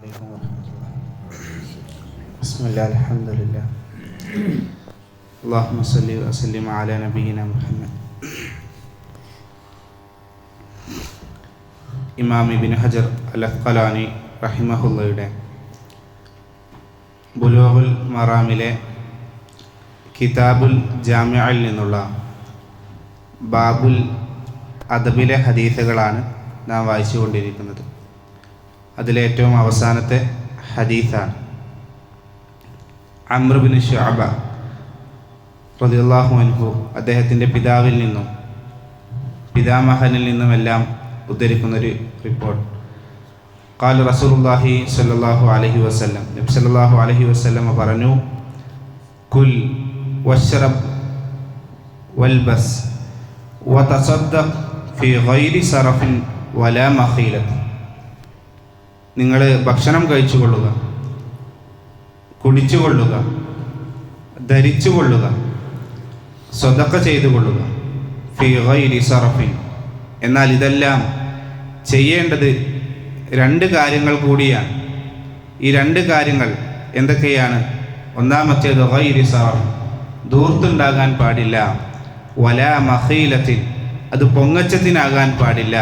عليكم ورحمة الله بسم الله الحمد لله اللهم صل وسلم على نبينا محمد ഇമാം ഇബിൻ ഹജർ അൽ അഫ്കലാനി റഹിമഹുല്ലയുടെ ബുലോഹുൽ മറാമിലെ കിതാബുൽ ജാമ്യയിൽ നിന്നുള്ള ബാബുൽ അദബിലെ ഹദീസുകളാണ് നാം വായിച്ചുകൊണ്ടിരിക്കുന്നത് അതിലേറ്റവും അവസാനത്തെ ഹദീസാണ്. അമ്രുബിൻ ഷാബ റതിയുള്ളാഹു അൻഹു അദ്ദേഹത്തിന്റെ പിതാവിൽ നിന്നും പിതാമഹനിൽ നിന്നുമെല്ലാം ഉദ്ധരിക്കുന്നൊരു റിപ്പോർട്ട്. കാൽ റസൂലുള്ളാഹി സ്വല്ലല്ലാഹു അലൈഹി വസല്ലം. നബി സല്ലല്ലാഹു അലൈഹി വസല്ലം പറഞ്ഞു കുൽ വഷ്റബ് വൽബസ് വതസദ്ദഖ് ഫി ഗൈരി സറഫിൻ വലാ മഖീലത്ത്. നിങ്ങൾ ഭക്ഷണം കഴിച്ചു കൊള്ളുക കുടിച്ചു കൊള്ളുക ധരിച്ചു കൊള്ളുക സ്വതക്ക ചെയ്തു കൊള്ളുക എന്നാൽ ഇതെല്ലാം ചെയ്യേണ്ടത് രണ്ട് കാര്യങ്ങൾ കൂടിയാണ്. ഈ രണ്ട് കാര്യങ്ങൾ എന്തൊക്കെയാണ്? ഒന്നാമത്തേത് ഗൈരി സറഫ്. ദൂർത്തുണ്ടാകാൻ പാടില്ല. വല മഹീലത്തിൽ അത് പൊങ്ങച്ചത്തിനാകാൻ പാടില്ല.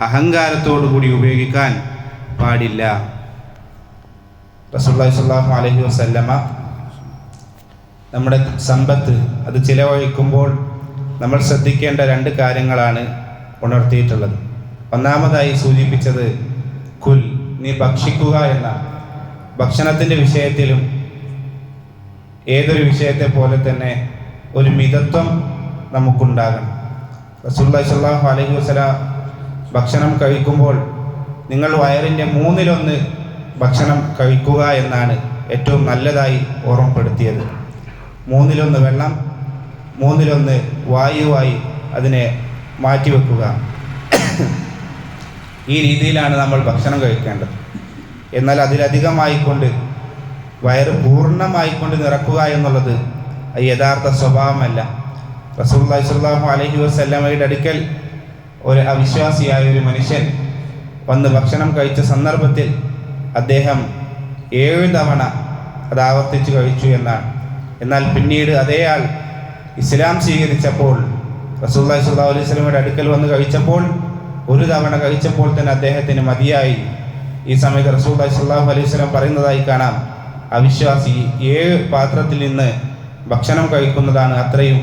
അഹങ്കാരത്തോടു കൂടി ഉപയോഗിക്കാൻ പാടില്ല. സ്വല്ലല്ലാഹു അലൈഹി വസല്ലമ നമ്മുടെ സമ്പത്ത് അത് ചിലവഴിക്കുമ്പോൾ നമ്മൾ ശ്രദ്ധിക്കേണ്ട രണ്ട് കാര്യങ്ങളാണ് ഉണർത്തിയിട്ടുള്ളത്. ഒന്നാമതായി സൂചിപ്പിച്ചത് കുൽ നീ ഭക്ഷിക്കുക എന്ന ഭക്ഷണത്തിന്റെ വിഷയത്തിലും ഏതൊരു വിഷയത്തെ പോലെ തന്നെ ഒരു മിതത്വം നമുക്കുണ്ടാകണം. റസൂല്ലാഹി സ്വല്ലല്ലാഹു അലൈഹി ഭക്ഷണം കഴിക്കുമ്പോൾ നിങ്ങൾ വയറിന്റെ മൂന്നിലൊന്ന് ഭക്ഷണം കഴിക്കുക എന്നാണ് ഏറ്റവും നല്ലതായി ഓർമ്മപ്പെടുത്തിയത്. മൂന്നിലൊന്ന് വെള്ളം മൂന്നിലൊന്ന് വായുവായി അതിനെ മാറ്റിവെക്കുക. ഈ രീതിയിലാണ് നമ്മൾ ഭക്ഷണം കഴിക്കേണ്ടത്. എന്നാൽ അതിലധികമായിക്കൊണ്ട് വയറ് പൂർണമായിക്കൊണ്ട് നിറക്കുക എന്നുള്ളത് യഥാർത്ഥ സ്വഭാവമല്ല. റസൂൽ അലൈഹി വസല്ലമയുടെ അടുക്കൽ ഒരു അവിശ്വാസിയായ ഒരു മനുഷ്യൻ വന്ന് ഭക്ഷണം കഴിച്ച സന്ദർഭത്തിൽ അദ്ദേഹം ഏഴ് തവണ അത് ആവർത്തിച്ച് കഴിച്ചു എന്നാണ്. എന്നാൽ പിന്നീട് അതേ ആൾ ഇസ്ലാം സ്വീകരിച്ചപ്പോൾ റസൂല്ലാഹി സുല്ലാ അലൈഹി അടുക്കൽ വന്ന് കഴിച്ചപ്പോൾ ഒരു തവണ കഴിച്ചപ്പോൾ തന്നെ അദ്ദേഹത്തിന് മതിയായി. ഈ സമയത്ത് റസൂല്ലാഹി സുല്ലാഹു അലൈഹി വസല്ലം പറയുന്നതായി കാണാം. അവിശ്വാസി ഏഴ് പാത്രത്തിൽ നിന്ന് ഭക്ഷണം കഴിക്കുന്നതാണ് അത്രയും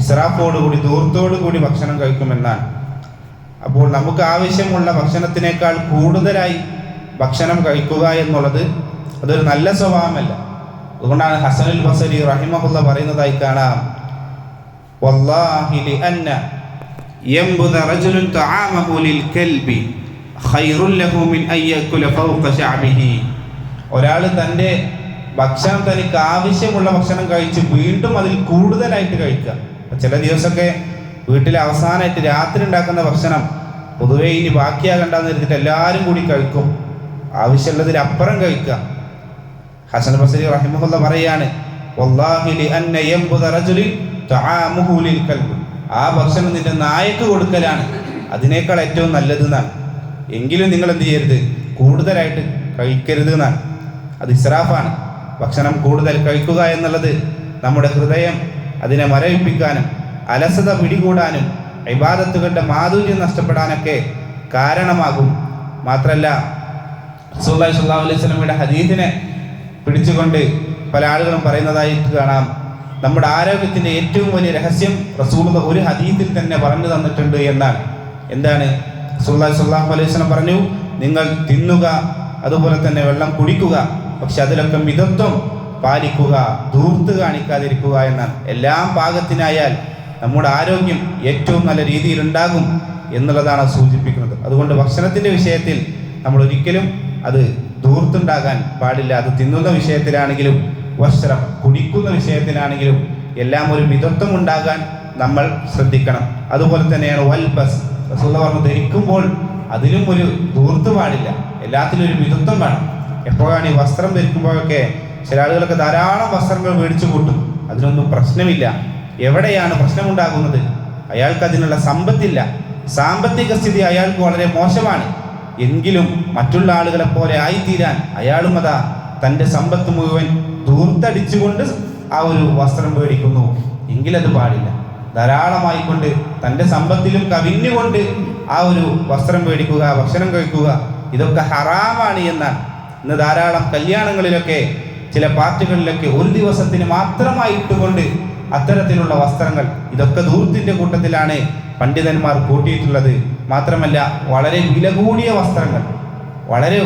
ഇസ്രാഫോടുകൂടി ദൂർത്തോടുകൂടി ഭക്ഷണം കഴിക്കുമെന്നാണ്. അപ്പോൾ നമുക്ക് ആവശ്യമുള്ള ഭക്ഷണത്തിനേക്കാൾ കൂടുതലായി ഭക്ഷണം കഴിക്കുക എന്നുള്ളത് അതൊരു നല്ല സ്വഭാവമല്ല. അതുകൊണ്ടാണ് ഹസനുൽ ബസരി റഹിമഹുല്ല പറയുന്നതായി കാണാം. വല്ലാഹി ഒരാൾ തന്റെ ഭക്ഷണം തനിക്ക് ആവശ്യമുള്ള ഭക്ഷണം കഴിച്ച് വീണ്ടും അതിൽ കൂടുതലായിട്ട് കഴിക്കുക. ചില ദിവസമൊക്കെ വീട്ടിൽ അവസാനമായിട്ട് രാത്രി ഉണ്ടാക്കുന്ന ഭക്ഷണം പൊതുവേ ഇനി ബാക്കിയാകണ്ടെന്ന് കരുതിയിട്ട് എല്ലാവരും കൂടി കഴിക്കും. ആവശ്യമുള്ളതിൽ അപ്പുറം കഴിക്കുക. ഹസൻ ബസരി റഹിമുല്ല പറയാണ് ആ ഭക്ഷണം നിന്റെ നായക്ക് കൊടുക്കലാണ്. അതിനേക്കാൾ ഏറ്റവും നല്ലത് എന്നാണ്. എങ്കിലും നിങ്ങൾ എന്ത് ചെയ്യരുത് കൂടുതലായിട്ട് കഴിക്കരുത് എന്നാണ്. അത് ഇസ്രാഫാണ്. ഭക്ഷണം കൂടുതൽ കഴിക്കുക എന്നുള്ളത് നമ്മുടെ ഹൃദയം അതിനെ മരവിപ്പിക്കാനും അലസത പിടികൂടാനും ഇബാദത്തുകളുടെ മാധുര്യം നഷ്ടപ്പെടാനൊക്കെ കാരണമാകും. മാത്രമല്ല സുല്ലാഹി സ്വല്ലല്ലാഹു അലൈഹി സ്വലമിയുടെ ഹദീദിനെ പിടിച്ചുകൊണ്ട് പല ആളുകളും പറയുന്നതായിട്ട് കാണാം. നമ്മുടെ ആരോഗ്യത്തിന്റെ ഏറ്റവും വലിയ രഹസ്യം റസൂലുള്ള ഒരു ഹദീസിൽ തന്നെ പറഞ്ഞു തന്നിട്ടുണ്ട് എന്നാണ്. എന്താണ്? സുല്ലാഹി സ്വല്ലല്ലാഹു അലൈഹി വസല്ലം പറഞ്ഞു നിങ്ങൾ തിന്നുക അതുപോലെ തന്നെ വെള്ളം കുടിക്കുക പക്ഷെ അതിലൊക്കെ മിതത്വം പാലിക്കുക ധൂർത്ത് കാണിക്കാതിരിക്കുക എന്നാണ്. എല്ലാം പാകത്തിനായാൽ നമ്മുടെ ആരോഗ്യം ഏറ്റവും നല്ല രീതിയിൽ ഉണ്ടാകും എന്നുള്ളതാണ് സൂചിപ്പിക്കുന്നത്. അതുകൊണ്ട് ഭക്ഷണത്തിന്റെ വിഷയത്തിൽ നമ്മൾ ഒരിക്കലും അത് ധൂർത്തുണ്ടാകാൻ പാടില്ല. അത് തിന്നുന്ന വിഷയത്തിലാണെങ്കിലും വസ്ത്രം കുടിക്കുന്ന വിഷയത്തിലാണെങ്കിലും എല്ലാം ഒരു മിതത്വം ഉണ്ടാകാൻ നമ്മൾ ശ്രദ്ധിക്കണം. അതുപോലെ തന്നെയാണ് വൽബസ് റസൂല പറഞ്ഞു ധരിക്കുമ്പോൾ അതിലും ഒരു ധൂർത്ത് പാടില്ല. എല്ലാത്തിലും ഒരു മിതത്വം വേണം. എപ്പോഴാണ് ഈ വസ്ത്രം ധരിക്കുമ്പോഴൊക്കെ ചില ആളുകളൊക്കെ ധാരാളം വസ്ത്രങ്ങൾ മേടിച്ചു കൂട്ടും. അതിനൊന്നും പ്രശ്നമില്ല. എവിടെയാണ് പ്രശ്നമുണ്ടാകുന്നത്? അയാൾക്ക് അതിനുള്ള സമ്പത്തില്ല. സാമ്പത്തിക സ്ഥിതി അയാൾക്ക് വളരെ മോശമാണ്. എങ്കിലും മറ്റുള്ള ആളുകളെ പോലെ ആയിത്തീരാൻ അയാളും അതാ തന്റെ സമ്പത്ത് മുഴുവൻ ദൂർത്തടിച്ചുകൊണ്ട് ആ ഒരു വസ്ത്രം മേടിക്കുന്നു എങ്കിലത് പാടില്ല. ധാരാളമായിക്കൊണ്ട് തന്റെ സമ്പത്തിലും കവിഞ്ഞുകൊണ്ട് ആ ഒരു വസ്ത്രം മേടിക്കുക ഭക്ഷണം കഴിക്കുക ഇതൊക്കെ ഹറാമാണ് എന്നാണ്. ഇന്ന് ധാരാളം കല്യാണങ്ങളിലൊക്കെ ചില പാർട്ടികളിലൊക്കെ ഒരു ദിവസത്തിന് മാത്രമായി ഇട്ടുകൊണ്ട് അത്തരത്തിലുള്ള വസ്ത്രങ്ങൾ ഇതൊക്കെ ദൂരത്തിന്റെ കൂട്ടത്തിലാണ് പണ്ഡിതന്മാർ കൂട്ടിയിട്ടുള്ളത് മാത്രമല്ല വളരെ വില കൂടിയ വസ്ത്രങ്ങൾ വളരെ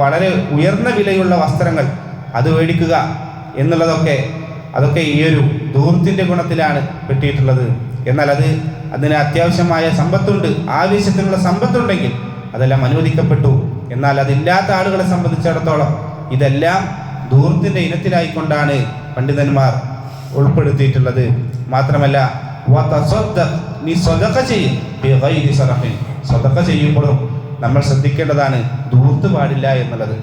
വളരെ ഉയർന്ന വിലയുള്ള വസ്ത്രങ്ങൾ അത് മേടിക്കുക എന്നുള്ളതൊക്കെ അതൊക്കെ ഈ ഒരു ദൂരത്തിന്റെ ഗുണത്തിലാണ് പെട്ടിയിട്ടുള്ളത്. എന്നാൽ അത് അതിന് അത്യാവശ്യമായ സമ്പത്തുണ്ട് ആവശ്യത്തിനുള്ള സമ്പത്തുണ്ടെങ്കിൽ അതെല്ലാം അനുവദിക്കപ്പെട്ടു. എന്നാൽ അതില്ലാത്ത ആളുകളെ സംബന്ധിച്ചിടത്തോളം ഇതെല്ലാം ദൂരത്തിന്റെ ഇനത്തിലായിക്കൊണ്ടാണ് പണ്ഡിതന്മാർ ഉൾപ്പെടുത്തിയിട്ടുള്ളത്. മാത്രമല്ല നീ സ്വതക്ക ചെയ്യും. സ്വതക്ക ചെയ്യുമ്പോഴും നമ്മൾ ശ്രദ്ധിക്കേണ്ടതാണ് ദൂർത്ത് പാടില്ല എന്നുള്ളത്.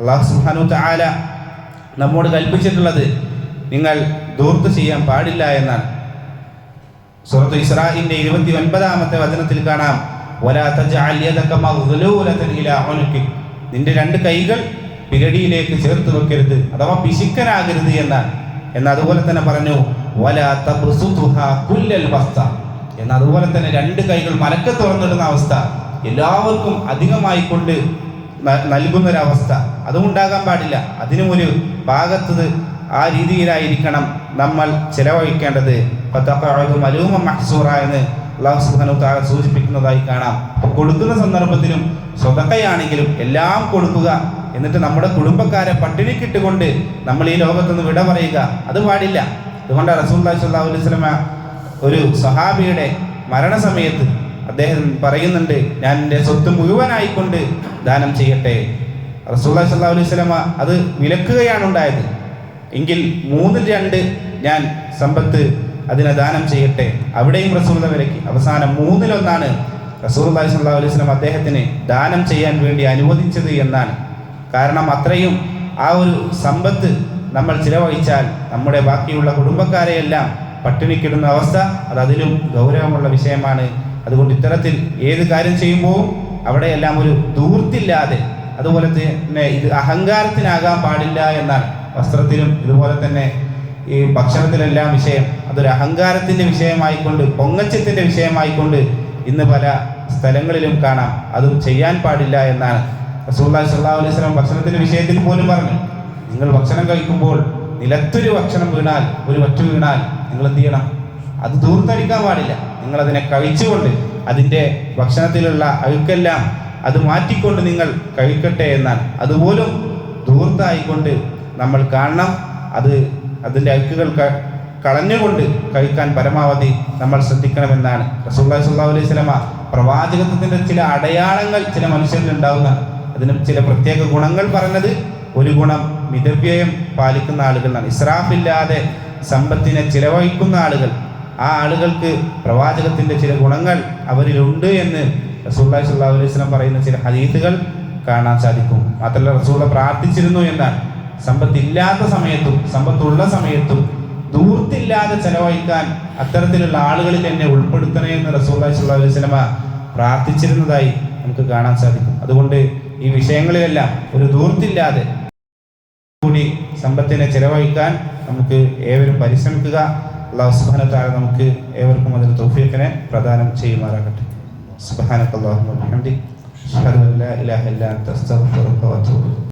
അള്ളാഹു സുബ്ഹാനഹു തആല നമ്മോട് കൽപ്പിച്ചിട്ടുള്ളത് നിങ്ങൾ ദൂർത്ത് ചെയ്യാൻ പാടില്ല എന്നാണ്. സുഹൃത്ത് ഇസ്രാഹിന്റെ ഇരുപത്തി ഒൻപതാമത്തെ വചനത്തിൽ കാണാം. "വലാ തജ്അൽ യദക മഗ്ലൂലതൻ ഇലാ നിന്റെ രണ്ട് കൈകൾ പിരടിയിലേക്ക് ചേർത്ത് വെക്കരുത്. അഥവാ പിശുക്കനാകരുത് എന്നാണ്. എന്ന് അതുപോലെ തന്നെ പറഞ്ഞു "വലാ തബ്സുതുഹാ കുല്ലൽ ബസ്ത." എന്ന് അതുപോലെ തന്നെ രണ്ട് കൈകൾ മലക്ക് തുറന്നിടുന്ന അവസ്ഥ എല്ലാവർക്കും അധികമായി കൊണ്ട് നൽകുന്നൊരവസ്ഥ. അതും ഉണ്ടാകാൻ പാടില്ല. അതിനും ഒരു ഭാഗത്തത് ആ രീതിയിലായിരിക്കണം നമ്മൾ ചെലവഴിക്കേണ്ടത്. മലൂമ മഹ്സൂറ എന്ന് അള്ളാഹു സുബ്ഹാനഹു താഴെ സൂചിപ്പിക്കുന്നതായി കാണാം. കൊടുക്കുന്ന സന്ദർഭത്തിലും സ്വതക്കയാണെങ്കിലും എല്ലാം കൊടുക്കുക എന്നിട്ട് നമ്മുടെ കുടുംബക്കാരെ പട്ടിണിക്കിട്ടുകൊണ്ട് നമ്മൾ ഈ ലോകത്തുനിന്ന് വിട പറയുക. അത് പാടില്ല. അതുകൊണ്ട് സ്വല്ലല്ലാഹു അലൈഹി ഒരു സഹാബിയുടെ മരണസമയത്ത് അദ്ദേഹം പറയുന്നുണ്ട് ഞാൻ എന്റെ സ്വത്ത് മുഴുവനായിക്കൊണ്ട് ദാനം ചെയ്യട്ടെ. റസൂല്ലാ സല്ലാ അലൈഹി സ്വലമ അത് വിലക്കുകയാണ് ഉണ്ടായത്. എങ്കിൽ മൂന്നിൽ രണ്ട് ഞാൻ സമ്പത്ത് അതിനെ ദാനം ചെയ്യട്ടെ. അവിടെയും റസൂല വിലക്കി അവസാനം മൂന്നിലൊന്നാണ് റസൂർല്ലാഹി സ്വല്ലാ അലൈഹി സ്വലം അദ്ദേഹത്തിന് ദാനം ചെയ്യാൻ വേണ്ടി അനുവദിച്ചത് എന്നാണ്. കാരണം അത്രയും ആ ഒരു സമ്പത്ത് നമ്മൾ ചിലവഴിച്ചാൽ നമ്മുടെ ബാക്കിയുള്ള കുടുംബക്കാരെയെല്ലാം പട്ടിണിക്കിടുന്ന അവസ്ഥ അത് അതിലും ഗൗരവമുള്ള വിഷയമാണ്. അതുകൊണ്ട് ഇത്തരത്തിൽ ഏത് കാര്യം ചെയ്യുമ്പോൾ അവിടെയെല്ലാം ഒരു ദൂർത്തില്ലാതെ അതുപോലെ തന്നെ ഇത് അഹങ്കാരത്തിനാകാൻ പാടില്ല എന്നാണ് വസ്ത്രത്തിലും ഇതുപോലെ തന്നെ ഈ ഭക്ഷണത്തിലെല്ലാം വിഷയം. അതൊരു അഹങ്കാരത്തിന്റെ വിഷയമായിക്കൊണ്ട് പൊങ്ങച്ചത്തിന്റെ വിഷയമായിക്കൊണ്ട് ഇന്ന് പല സ്ഥലങ്ങളിലും കാണാം. അതും ചെയ്യാൻ പാടില്ല എന്നാണ്. റസൂല്ലാ സല്ലാ അലൈഹി സ്വലം ഭക്ഷണത്തിന്റെ വിഷയത്തിൽ പോലും പറഞ്ഞു. നിങ്ങൾ ഭക്ഷണം കഴിക്കുമ്പോൾ നിലത്തൊരു ഭക്ഷണം വീണാൽ ഒരു വറ്റു വീണാൽ നിങ്ങൾ എന്ത് ചെയ്യണം? അത് ദൂർത്തടിക്കാൻ പാടില്ല. നിങ്ങൾ അതിനെ കഴിച്ചുകൊണ്ട് അതിന്റെ ഭക്ഷണത്തിലുള്ള അഴുക്കെല്ലാം അത് മാറ്റിക്കൊണ്ട് നിങ്ങൾ കഴിക്കട്ടെ എന്നാണ്. അതുപോലും ദൂർത്തായിക്കൊണ്ട് നമ്മൾ കാണണം. അത് അതിന്റെ അഴുക്കുകൾ കളഞ്ഞുകൊണ്ട് കഴിക്കാൻ പരമാവധി നമ്മൾ ശ്രദ്ധിക്കണമെന്നാണ്. റസൂല്ലാ സ്വല്ലാ അലൈഹി സ്വലമ പ്രവാചകത്വത്തിന്റെ ചില അടയാളങ്ങൾ ചില മനുഷ്യരിൽ ഉണ്ടാവുന്ന അതിന് ചില പ്രത്യേക ഗുണങ്ങൾ പറഞ്ഞത് ഒരു ഗുണം മിതവ്യയം പാലിക്കുന്ന ആളുകളാണ്. ഇസ്രാഫില്ലാതെ സമ്പത്തിനെ ചിലവഴിക്കുന്ന ആളുകൾ. ആ ആളുകൾക്ക് പ്രവാചകത്തിന്റെ ചില ഗുണങ്ങൾ അവരിലുണ്ട് എന്ന് റസൂള്ളി സ്വല്ലല്ലാഹു അലൈഹി വസല്ലം പറയുന്ന ചില ഹദീത്തുകൾ കാണാൻ സാധിക്കും. മാത്രമല്ല റസൂള്ള പ്രാർത്ഥിച്ചിരുന്നു എന്നാണ് സമ്പത്തില്ലാത്ത സമയത്തും സമ്പത്തുള്ള സമയത്തും ദൂർത്തില്ലാതെ ചെലവഴിക്കാൻ അത്തരത്തിലുള്ള ആളുകളിൽ എന്നെ ഉൾപ്പെടുത്തണേ എന്ന് റസൂള്ളി സ്വല്ലാ അലൈഹി സ്വലമ പ്രാർത്ഥിച്ചിരുന്നതായി നമുക്ക് കാണാൻ സാധിക്കും. അതുകൊണ്ട് ഈ വിഷയങ്ങളിലെല്ലാം ഒരു ദൂർത്തില്ലാതെ കൂടി സമ്പത്തിനെ ചെലവഴിക്കാൻ നമുക്ക് ഏവരും പരിശ്രമിക്കുക. അള്ളാഹു നമുക്ക് ഏവർക്കും അതിന് തൗഫീഖിനെ പ്രദാനം ചെയ്യുമാറാകട്ടെ. അഷ്ഹദു ഇലാഹ